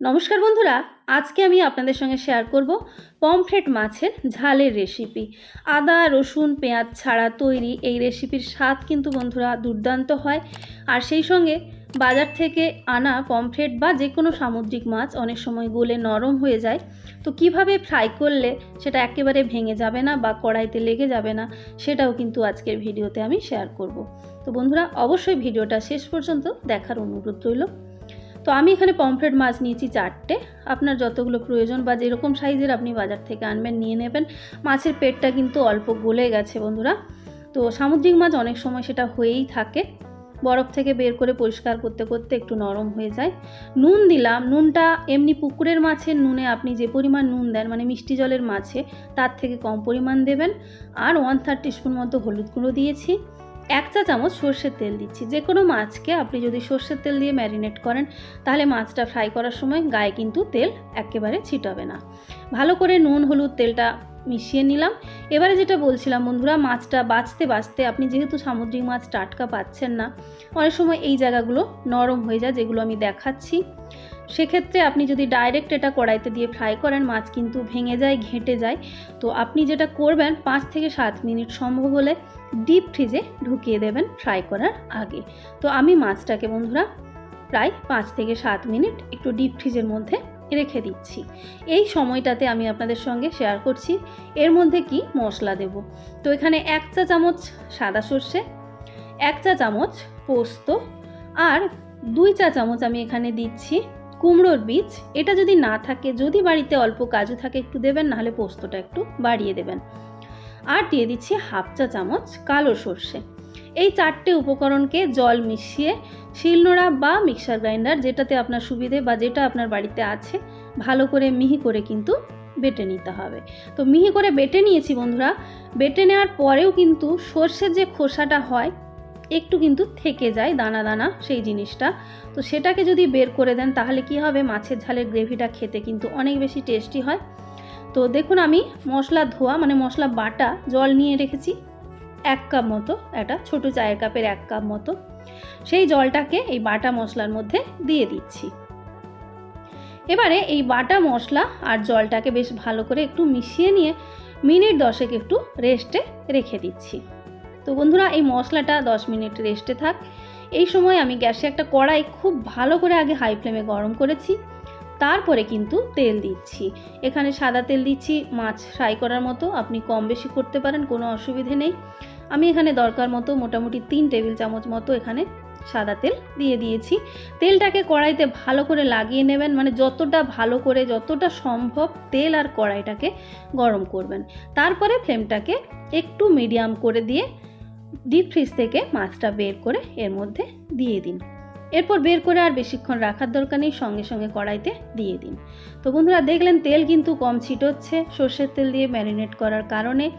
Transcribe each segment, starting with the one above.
নমস্কার বন্ধুরা, আজকে আমি আপনাদের সঙ্গে শেয়ার করব পমফ্রেট মাছের ঝালের রেসিপি আদা, রসুন, পেঁয়াজ ছাড়া তৈরি এই রেসিপির স্বাদ কিন্তু বন্ধুরা দুর্দান্ত হয়। আর সেই সঙ্গে বাজার থেকে আনা পমফ্রেট বা যে কোনো সামুদ্রিক মাছ অনেক সময় গলে নরম হয়ে যায়। তো কীভাবে ফ্রাই করলে সেটা একেবারে ভেঙে যাবে না বা কড়াইতে লেগে যাবে না, সেটাও কিন্তু আজকের ভিডিওতে আমি শেয়ার করব। তো বন্ধুরা, অবশ্যই ভিডিওটা শেষ পর্যন্ত দেখার অনুরোধ রইল। তো আমি এখানে পমফ্রেট মাছ নিয়েছি চারটে। আপনার যতগুলো প্রয়োজন বা যেরকম সাইজের আপনি বাজার থেকে আনবেন, নিয়ে নেবেন। মাছের পেটটা কিন্তু অল্প গলে গেছে বন্ধুরা। তো সামুদ্রিক মাছ অনেক সময় সেটা হয়েই থাকে। বরফ থেকে বের করে পরিষ্কার করতে করতে একটু নরম হয়ে যায়। নুন দিলাম, নুনটা এমনি পুকুরের মাছের নুনে আপনি যে পরিমাণ নুন দেন মানে মিষ্টি জলের মাছে, তার থেকে কম পরিমাণ দেবেন। আর ওয়ান থার্ড টিস্পুন মতো হলুদ গুঁড়ো দিয়েছি। এক চা চামচ সর্ষের তেল দিচ্ছি। যে কোনো মাছকে আপনি যদি সর্ষের তেল দিয়ে ম্যারিনেট করেন, তাহলে মাছটা ফ্রাই করার সময় গায়ে কিন্তু তেল একেবারে ছিটাবে না। ভালো করে নুন, হলুদ তেলটা মিশিয়ে নিলাম। এবারে যেটা বলছিলাম বন্ধুরা, মাছটা বাঁচতে বাঁচতে আপনি যেহেতু সামুদ্রিক মাছ টাটকা পাচ্ছেন না, অনেক সময় এই জায়গাগুলো নরম হয়ে যায়, যেগুলো আমি দেখাচ্ছি। সেক্ষেত্রে আপনি যদি ডাইরেক্ট এটা কড়াইতে দিয়ে ফ্রাই করেন, মাছ কিন্তু ভেঙে যায়, ঘেঁটে যায়। তো আপনি যেটা করবেন, পাঁচ থেকে সাত মিনিট সম্ভব হলে ডিপ ফ্রিজে ঢুকিয়ে দেবেন ফ্রাই করার আগে। তো আমি মাছটাকে বন্ধুরা প্রায় পাঁচ থেকে সাত মিনিট একটু ডিপ ফ্রিজের মধ্যে রেখে দিচ্ছি। এই সময়টাতে আমি আপনাদের সঙ্গে শেয়ার করছি। এর মধ্যে কি মশলা দেব? তো এখানে এক চা চামচ সাদা সর্ষে, এক চা চামচ পোস্ত, আর দুই চা চামচ আমি এখানে দিচ্ছি কুমড়োর বীজ, এটা যদি না থাকে, যদি বাড়িতে অল্প কাজু থাকে, একটু দেবেন, নাহলে পোস্তটা একটু বাড়িয়ে দেবেন। আর দিয়ে দিচ্ছি হাফ চা চামচ কালো সর্ষে। এই চারটে উপকরণকে জল মিশিয়ে শিলনোড়া বা মিক্সার গ্রাইন্ডার, যেটাতে আপনার সুবিধে বা যেটা আপনার বাড়িতে আছে, ভালো করে মিহি করে কিন্তু বেটে নিতে হবে। তো মিহি করে বেটে নিয়েছি বন্ধুরা। বেটে নেওয়ার পরেও কিন্তু সর্ষের যে খোসাটা হয় একটু কিন্তু থেকে যায় দানা দানা সেই জিনিসটা। তো সেটাকে যদি বের করে দেন তাহলে কি হবে? মাছের ঝালের গ্রেভিটা খেতে কিন্তু অনেক বেশি টেস্টি হয়। তো দেখুন আমি মশলা ধোয়া মানে মশলা বাটা, জল নিয়ে রেখেছি এক কাপ মতো, একটা ছোট চায়ের কাপের এক কাপ মতো। সেই জলটাকে এই বাটা মশলার মধ্যে দিয়ে দিচ্ছি। এবারে এই বাটা মশলা আর জলটাকে বেশ ভালো করে একটু মিশিয়ে নিয়ে মিনিট দশেক একটু রেস্টে রেখে দিচ্ছি। তো বন্ধুরা, এই মশলাটা দশ মিনিট রেস্টে থাক। এই সময় আমি গ্যাসে একটা কড়াই খুব ভালো করে আগে হাই ফ্লেমে গরম করেছি, তারপরে কিন্তু তেল দিচ্ছি। এখানে সাদা তেল দিচ্ছি, মাছ ফ্রাই করার মতো আপনি কম বেশি করতে পারেন, কোনো অসুবিধে নেই। আমি এখানে দরকার মতো মোটামুটি তিন টেবিল চামচ মতো এখানে সাদা তেল দিয়ে দিয়েছি। তেলটাকে কড়াইতে ভালো করে লাগিয়ে নেবেন মানে যতটা ভালো করে, যতটা সম্ভব তেল আর কড়াইটাকে গরম করবেন। তারপরে ফ্লেমটাকে একটু মিডিয়াম করে দিয়ে ডিপ ফ্রিজ থেকে মাছটা বের করে এর মধ্যে দিয়ে দিন। এরপর বের করে আর বেশিক্ষণ রাখার দরকার নেই, সঙ্গে সঙ্গে কড়াইতে দিয়ে দিন। তো বন্ধুরা, দেখলেন তেল কিন্তু কম ছিটোচ্ছে সর্ষের তেল দিয়ে ম্যারিনেট করার কারণে।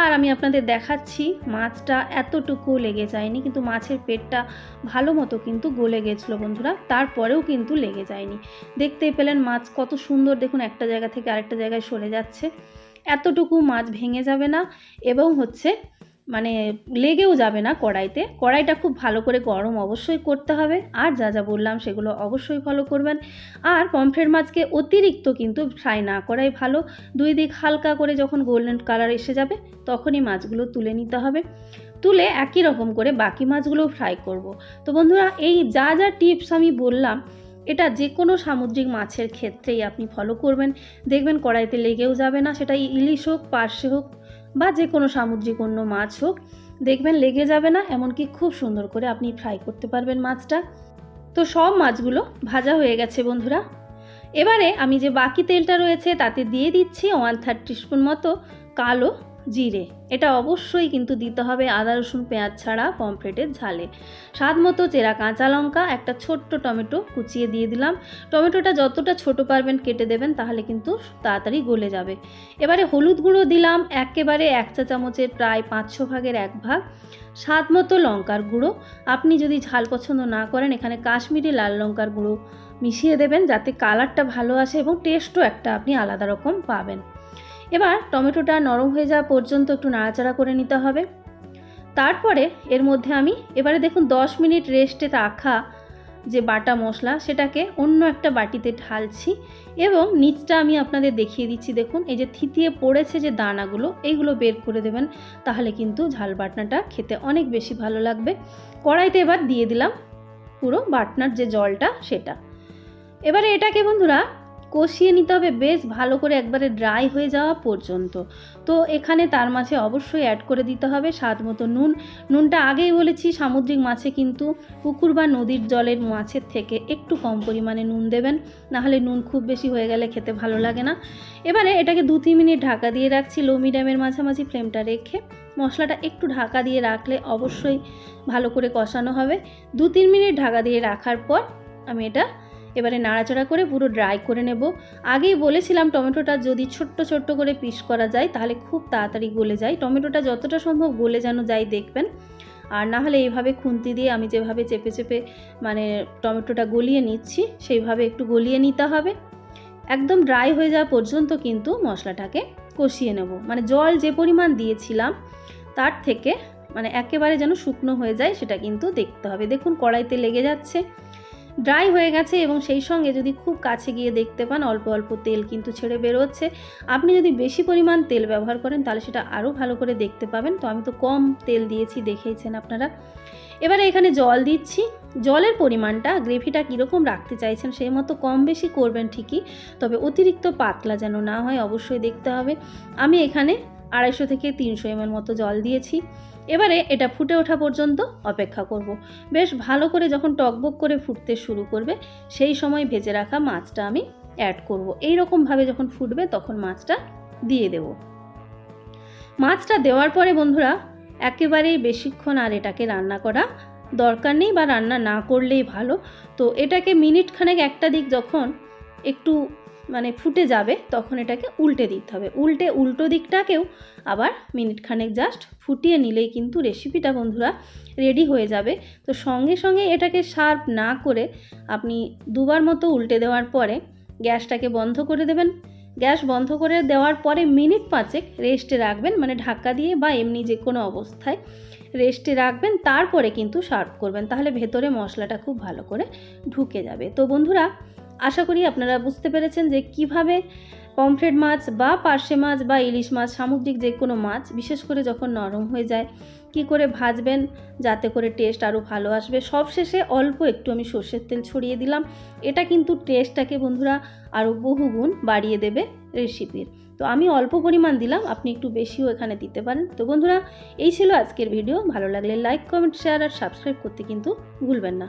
আর আমি আপনাদের দেখাচ্ছি, মাছটা এতটুকু লেগে যায়নি, কিন্তু মাছের পেটটা ভালো মতো কিন্তু গলে গেছিল বন্ধুরা, তারপরেও কিন্তু লেগে যায়নি। দেখতেই পেলেন মাছ কত সুন্দর, দেখুন একটা জায়গা থেকে আরেকটা জায়গায় সরে যাচ্ছে। এতটুকু মাছ ভেঙে যাবে না, এবং হচ্ছে মানে লেগেও যাবে না কড়াইতে। কড়াইটা খুব ভালো করে গরম অবশ্যই করতে হবে। আর যা যা বললাম সেগুলো অবশ্যই ফলো করবেন। আর পমফ্রেট মাছকে অতিরিক্ত কিন্তু ফ্রাই না করাই ভালো। দুই দিক হালকা করে যখন গোল্ডেন কালার এসে যাবে, তখনই মাছগুলো তুলে নিতে হবে। তুলে একই রকম করে বাকি মাছগুলোও ফ্রাই করব। তো বন্ধুরা, এই যা যা টিপস আমি বললাম, এটা যে কোনো সামুদ্রিক মাছের ক্ষেত্রেই আপনি ফলো করবেন। দেখবেন কড়াইতে লেগেও যাবে না, সেটা ইলিশ হোক, পার্শে হোক বা যে কোনো সামুদ্রিক অন্য মাছ হোক, দেখবেন লেগে যাবে না, এমনকি খুব সুন্দর করে আপনি ফ্রাই করতে পারবেন মাছটা। তো সব মাছগুলো ভাজা হয়ে গেছে বন্ধুরা। এবারে আমি যে বাকি তেলটা রয়েছে তাতে দিয়ে দিচ্ছি ওয়ান থার্ড টিস্পুন মতো কালো জিরে এটা অবশ্যই কিন্তু দিতে হবে আদা, রসুন, পেঁয়াজ ছাড়া পমফ্রেটের ঝালে। স্বাদ মতো চেরা কাঁচা লঙ্কা, একটা ছোট্ট টমেটো কুচিয়ে দিয়ে দিলাম। টমেটোটা যতটা ছোট পারবেন কেটে দেবেন, তাহলে কিন্তু তাড়াতাড়ি গলে যাবে। এবারে হলুদ গুঁড়ো দিলাম, একেবারে এক চা চামচের প্রায় পাঁচ ছ ভাগের এক ভাগ। স্বাদ মতো লঙ্কার গুঁড়ো। আপনি যদি ঝাল পছন্দ না করেন, এখানে কাশ্মীরি লাল লঙ্কার গুঁড়ো মিশিয়ে দেবেন, যাতে কালারটা ভালো আসে এবং টেস্টও একটা আপনি আলাদা রকম পাবেন। এবার টমেটোটা নরম হয়ে যাওয়া পর্যন্ত একটু নাড়াচাড়া করে নিতে হবে। তারপরে এর মধ্যে আমি, এবারে দেখুন দশ মিনিট রেস্টে রাখা যে বাটা মশলা, সেটাকে অন্য একটা বাটিতে ঢালছি এবং নিচটা আমি আপনাদের দেখিয়ে দিচ্ছি। দেখুন, এই যে থিতিয়ে পড়েছে যে দানাগুলো, এইগুলো বের করে দেবেন, তাহলে কিন্তু ঝাল বাটনাটা খেতে অনেক বেশি ভালো লাগবে। কড়াইতে এবার দিয়ে দিলাম পুরো বাটনার যে জলটা, সেটা। এবারে এটাকে বন্ধুরা কষিয়ে নিতে হবে। বেশ ভালো করে একবারে ড্রাই হয়ে যাওয়া পর্যন্ত। তো এখানে তার মাঝে অবশ্যই অ্যাড করে দিতে হবে স্বাদ মতো নুন। নুনটা আগেই বলেছি, সামুদ্রিক মাছে কিন্তু পুকুর বা নদীর জলের মাছের থেকে একটু কম পরিমাণে নুন দেবেন। নাহলে নুন খুব বেশি হয়ে গেলে খেতে ভালো লাগে না। এবারে এটাকে দু তিন মিনিট ঢাকা দিয়ে রাখছি লো মিডিয়ামের মাঝামাঝি ফ্লেমটা রেখে। মশলাটা একটু ঢাকা দিয়ে রাখলে অবশ্যই ভালো করে কষানো হবে। দু তিন মিনিট ঢাকা দিয়ে রাখার পর আমি এটা এবারে নাড়াচাড়া করে পুরো ড্রাই করে নেব। আগেই বলেছিলাম টমেটোটা যদি ছোট্ট ছোট্ট করে পিস করা যায়, তাহলে খুব তাড়াতাড়ি গলে যায়। টমেটোটা যতটা সম্ভব গলে যেন যায় দেখবেন। আর না হলে এইভাবে খুন্তি দিয়ে আমি যেভাবে চেপে চেপে মানে টমেটোটা গলিয়ে নিচ্ছি, সেইভাবে একটু গলিয়ে নিতে হবে। একদম ড্রাই হয়ে যাওয়া পর্যন্ত কিন্তু মশলাটাকে কষিয়ে নেব। মানে জল যে পরিমাণ দিয়েছিলাম, তার থেকে মানে একেবারে যেন শুকনো হয়ে যায়, সেটা কিন্তু দেখতে হবে। দেখুন কড়াইতে লেগে যাচ্ছে। ড্রাই হয়ে গেছে এবং সেই সঙ্গে যদি খুব কাছে গিয়ে দেখতে পান, অল্প অল্প তেল কিন্তু ছেড়ে বেরোচ্ছে। আপনি যদি বেশি পরিমাণ তেল ব্যবহার করেন, তাহলে সেটা আরও ভালো করে দেখতে পাবেন। তো আমি তো কম তেল দিয়েছি, দেখেইছেন আপনারা। এবারে এখানে জল দিচ্ছি। জলের পরিমাণটা গ্রেভিটা কীরকম রাখতে চাইছেন, সেই মতো কম বেশি করবেন ঠিকই, তবে অতিরিক্ত পাতলা যেন না হয়, অবশ্যই দেখতে হবে। আমি এখানে আড়াইশো থেকে তিনশো এমএল মতো জল দিয়েছি। এবারে এটা ফুটে ওঠা পর্যন্ত অপেক্ষা করব। বেশ ভালো করে যখন টকবক করে ফুটতে শুরু করবে, সেই সময় ভেজে রাখা মাছটা আমি অ্যাড করব। এই রকমভাবে যখন ফুটবে তখন মাছটা দিয়ে দেব মাছটা দেওয়ার পরে বন্ধুরা, একেবারেই বেশিক্ষণ আর এটাকে রান্না করা দরকার নেই বা রান্না না করলেই ভালো তো এটাকে মিনিট খানেক একটা দিক যখন একটু মানে ফুটে যাবে, তখন এটাকে উল্টে দিতে হবে। উল্টে উল্টো দিকটাকেও আবার মিনিট খানেক জাস্ট ফুটিয়ে নিলেই কিন্তু রেসিপিটা বন্ধুরা রেডি হয়ে যাবে। তো সঙ্গে সঙ্গে এটাকে শার্প না করে আপনি দুবার মতো উল্টে দেওয়ার পরে গ্যাসটাকে বন্ধ করে দেবেন। গ্যাস বন্ধ করে দেওয়ার পরে মিনিট পাঁচেক রেস্টে রাখবেন মানে ঢাকা দিয়ে বা এমনি যে কোনো অবস্থায় রেস্টে রাখবেন, তারপরে কিন্তু সার্ভ করবেন। তাহলে ভেতরে মশলাটা খুব ভালো করে ঢুকে যাবে। তো বন্ধুরা আশা করি আপনারা বুঝতে পেরেছেন যে কীভাবে পমফ্রেট মাছ বা পার্শে মাছ বা ইলিশ মাছ, সামুদ্রিক যে কোনো মাছ, বিশেষ করে যখন নরম হয়ে যায়, কি করে ভাজবেন যাতে করে টেস্ট আরও ভালো আসবে? সবশেষে অল্প একটু আমি সর্ষের তেল ছড়িয়ে দিলাম। এটা কিন্তু টেস্টটাকে বন্ধুরা আরও বহুগুণ বাড়িয়ে দেবে রেসিপির তো আমি অল্প পরিমাণ দিলাম, আপনি একটু বেশিও এখানে দিতে পারেন। তো বন্ধুরা, এই ছিল আজকের ভিডিও ভালো লাগলে লাইক কমেন্ট শেয়ার আর সাবস্ক্রাইব করতে কিন্তু ভুলবেন না।